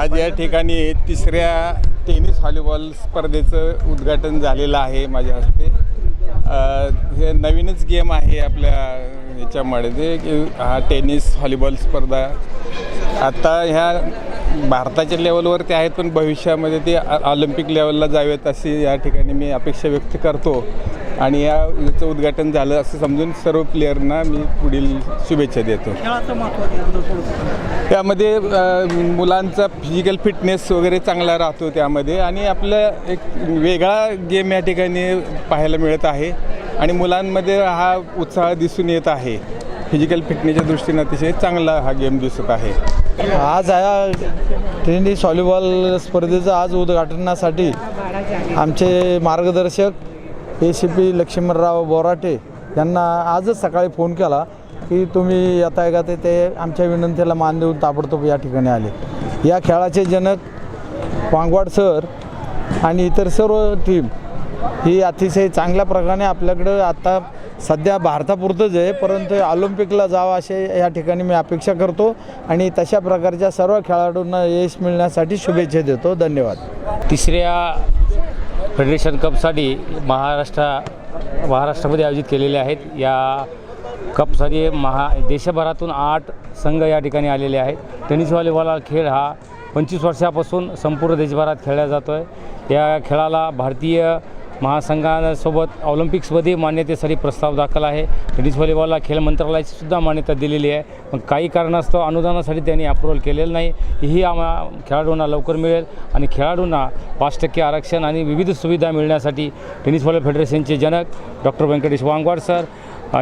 आज या ठिकाणी तिसऱ्या टेनिस व्हॉलीबॉल स्पर्धेचं उद्घाटन झालेलं आहे माझ्या हस्ते. हे नवीनच गेम आहे आपल्या याच्यामध्ये की हा टेनिस व्हॉलीबॉल स्पर्धा. आता ह्या भारताच्या लेवलवरती आहेत पण भविष्यामध्ये ते ऑलिम्पिक लेवलला जावेत अशी या ठिकाणी मी अपेक्षा व्यक्त करतो. आणि याचं उद्घाटन झालं असं समजून सर्व प्लेयरना मी पुढील शुभेच्छा देतो. त्यामध्ये मुलांचा फिजिकल फिटनेस वगैरे चांगला राहतो त्यामध्ये आणि आपलं एक वेगळा गेम या ठिकाणी पाहायला मिळत आहे आणि मुलांमध्ये हा उत्साह दिसून येत आहे. फिजिकल फिटनेसच्या दृष्टीने अतिशय चांगला हा गेम दिसत आहे. आज या टेनिस व्हॉलीबॉल स्पर्धेचं आज उद्घाटनासाठी आमचे मार्गदर्शक A C P Laxmanrao Borate यांना आजच सकाळी फोन केला की तुम्ही येताय का ते ते आमच्या विनंतीला मान देऊन ताबडतोब या ठिकाणी आले. या खेळाचे जनक वांगवाड सर आणि इतर सर्व टीम ही अतिशय चांगल्या प्रकारे आपल्याकडं आता सध्या भारतापुरतंच आहे परंतु ऑलिम्पिकला जावं असे या ठिकाणी मी अपेक्षा करतो आणि तशा प्रकारच्या सर्व खेळाडूंना यश मिळण्यासाठी शुभेच्छा देतो. धन्यवाद. तिसऱ्या फेडरेशन कपसाठी महाराष्ट्र महाराष्ट्रामध्ये आयोजित केलेले आहेत. या कपसाठी महा देशभरातून आठ संघ या ठिकाणी आलेले आहेत. टेनिस व्हॉलीबॉल खेळ हा पंचवीस वर्षापासून संपूर्ण देशभरात खेळला जातो आहे या खेळाला भारतीय महासंघासोबत ऑलिम्पिक्समध्ये मान्यतेसाठी प्रस्ताव दाखल आहे. टेनिस व्हॉलीबॉलला खेळ मंत्रालयाची सुद्धा मान्यता दिलेली आहे. पण काही कारणास्तव अनुदानासाठी त्यांनी अप्रुव्हल केलेलं नाही. ही आम्हा खेळाडूंना लवकर मिळेल आणि खेळाडूंना पाच टक्के आरक्षण आणि विविध सुविधा मिळण्यासाठी टेनिस व्हॉलीबॉल फेडरेशनचे जनक doctor Venkatesh Wangwad sir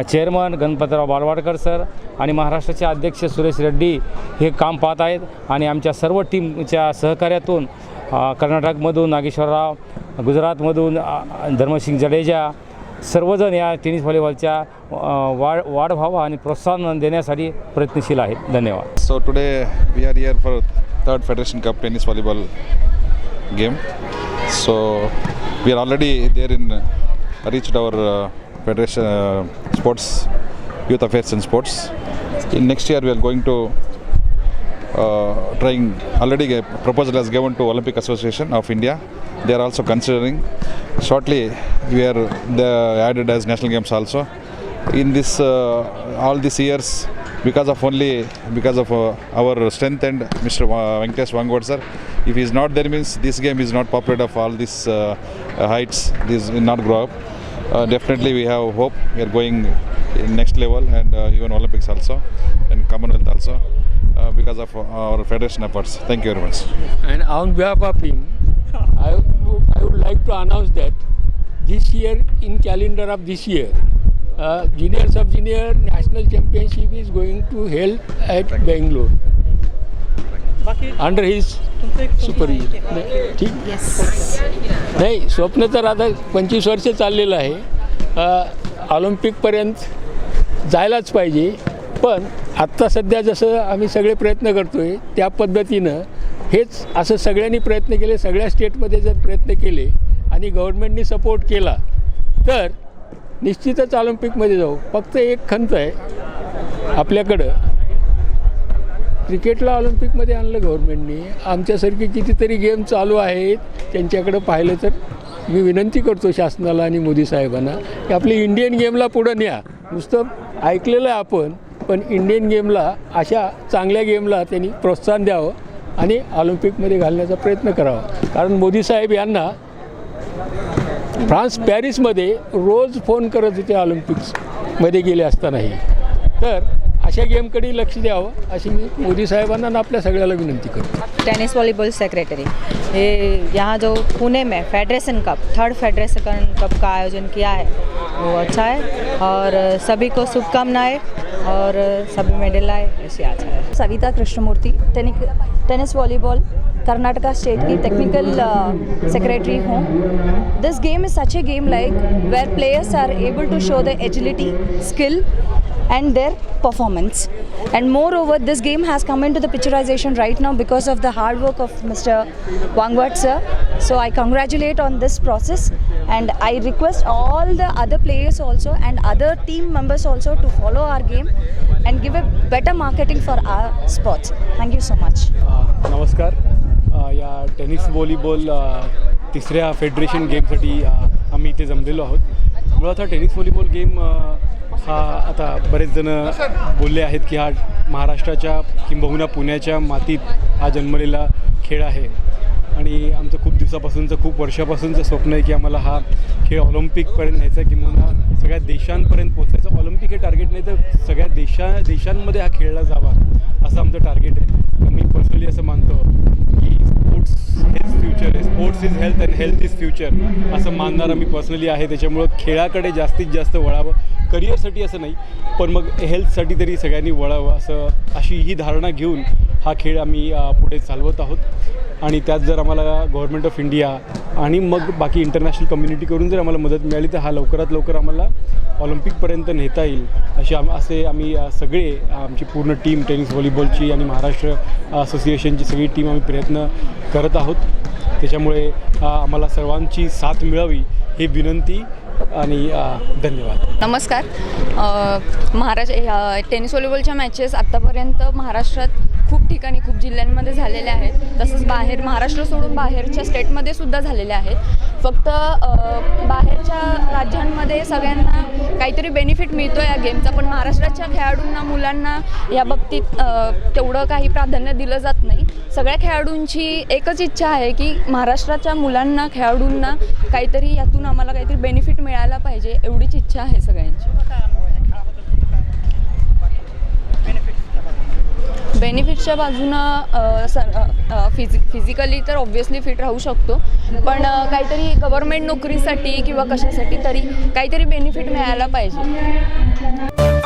chairman Ganpatrao Balwadkar sir आणि महाराष्ट्राचे अध्यक्ष सुरेश रेड्डी हे काम पाहत आहेत. आणि आमच्या सर्व टीमच्या सहकार्यातून कर्नाटकमधून नागेश्वरराव गुजरातमधून धर्मसिंग जडेजा सर्वजण या टेनिस व्हॉलीबॉलच्या वाढ वाढ व्हावा आणि प्रोत्साहन देण्यासाठी प्रयत्नशील आहेत. धन्यवाद. So today we are year for third federation cup tennis volleyball game so we are already there in reach our federation sports youth affairs in sports in next year we are going to trying already proposal has given to Olympic Association of India They are also considering. Shortly we are added as national games also. In this uh, all these years because of only because of uh, our strength and Mr. Venkatesh Wangwad sir. If he is not there means this game is not popular of all these uh, heights. This will not grow up. Uh, definitely we have hope. We are going in next level and uh, even Olympics also and Commonwealth also uh, because of our federation efforts. Thank you very much. And on behalf of him, I, would- I would like to announce that this year, in calendar of this year, uh, junior sub junior national championship is going to held at Bangalore आहे supervision. ते. नाही, ठीक नाही स्वप्न तर आता पंचवीस वर्ष चाललेलं आहे ऑलिम्पिकपर्यंत जायलाच पाहिजे पण आत्ता सध्या जसं आम्ही सगळे प्रयत्न करतो आहे त्या पद्धतीनं हेच असं सगळ्यांनी प्रयत्न केले सगळ्या स्टेटमध्ये जर प्रयत्न केले आणि गव्हर्नमेंटनी सपोर्ट केला तर निश्चितच ऑलिम्पिकमध्ये जाऊ. फक्त एक खंत आहे आपल्याकडं. क्रिकेटला ऑलिम्पिकमध्ये आणलं गव्हर्नमेंटनी आमच्यासारखे कितीतरी गेम चालू आहेत. त्यांच्याकडं पाहिलं तर मी विनंती करतो शासनाला आणि मोदी साहेबांना की आपली इंडियन गेमला पुढं न्या. नुसतं ऐकलेलं आहे आपण पण इंडियन गेमला अशा चांगल्या गेमला त्यांनी प्रोत्साहन द्यावं. आणि ऑलिम्पिकमध्ये घालण्याचा प्रयत्न करावा. कारण मोदी साहेब यांना फ्रान्स पॅरिसमध्ये रोज फोन करत होते ऑलिम्पिक्समध्ये गेले असतानाही. तर अशा गेमकडे लक्ष द्यावं अशी मी मोदी साहेबांना आणि आपल्या सगळ्याला विनंती करतो. Tennis volleyball secretary. ये यहाँ जो पुणे में federation cup third federation cup का आयोजन किया है वो अच्छा है और सभी को शुभकामनाएं और सभी मेडल आए ऐसी आशा है। Savita Krishnamurthy tannic tennis volleyball, Karnataka state technical uh, secretary home. This game is such a game like where players are able to show their agility, skill and their performance. And moreover, this game has come into the picturization right now because of the hard work of Mr. Wangwat sir. So I congratulate on this process and I request all the other players also and other team members also to follow our game and give a better marketing for our sports. Thank you so much. नमस्कार अ, या tennis volleyball अ, तिसऱ्या फेडरेशन गेमसाठी अ, आम्ही इथे जमलेलो आहोत मुळात हा टेनिस व्हॉलीबॉल गेम अ, हा आता बरेच जण बोलले आहेत की हा महाराष्ट्राच्या किंबहुना पुण्याच्या मातीत हा जन्मलेला खेळ आहे आणि आमचं खूप दिवसापासूनचं खूप वर्षापासूनचं स्वप्न आहे की आम्हाला हा खेळ ऑलिम्पिकपर्यंत न्यायचा आहे किंवा सगळ्या देशांपर्यंत पोचायचं ऑलिम्पिक हे टार्गेट नाही तर सगळ्या देशा देशांमध्ये हा खेळला जावा असं आमचं टार्गेट आहे. मी पर्सनली असं मानतो की स्पोर्ट्स हेच फ्युचर आहे sports is health and health is future असं मानणारा मी पर्सनली आहे. त्याच्यामुळं खेळाकडे जास्तीत जास्त वळावं. करिअरसाठी असं नाही पण मग हेल्थसाठी तरी सगळ्यांनी वळावं असं अशी ही धारणा घेऊन हा खेळ आम्ही पुढे चालवत आहोत. आणि त्यात जर आम्हाला गव्हर्नमेंट ऑफ इंडिया आणि मग बाकी इंटरनॅशनल कम्युनिटीकडून जर आम्हाला मदत मिळाली तर हा लवकरात लवकर आम्हाला ऑलिम्पिकपर्यंत नेता येईल. असे आम असे आम्ही सगळे आमची पूर्ण टीम टेनिस व्हॉलीबॉलची आणि महाराष्ट्र असोसिएशनची सगळी टीम आम्ही प्रयत्न करत आहोत. त्याच्यामुळे आम्हाला सर्वांची साथ मिळावी ही विनंती आणि धन्यवाद. नमस्कार. महाराष्ट्र टेनिस व्हॉलीबॉलच्या मॅचेस आत्तापर्यंत महाराष्ट्रात खूप ठिकाणी खूप जिल्ह्यांमध्ये झालेल्या आहेत. तसंच बाहेर महाराष्ट्र सोडून बाहेरच्या स्टेटमध्ये सुद्धा झालेल्या आहेत. फक्त बाहेरच्या राज्यांमध्ये सगळ्यांना काहीतरी बेनिफिट मिळतो या गेमचा पण महाराष्ट्राच्या खेळाडूंना मुलांना या बाबतीत तेवढं काही प्राधान्य दिलं जात नाही. सगळ्या खेळाडूंची एकच इच्छा आहे की महाराष्ट्राच्या मुलांना खेळाडूंना काहीतरी यातून आम्हाला काहीतरी बेनिफिट मिळायला पाहिजे एवढीच इच्छा आहे सगळ्यांची. बेनिफिटच्या बाजूनं सर स फिजि फिजिकली तर ऑब्व्हियसली फिट राहू शकतो. पण काहीतरी गव्हर्मेंट नोकरीसाठी किंवा कशासाठी तरी काहीतरी बेनिफिट मिळायला पाहिजे.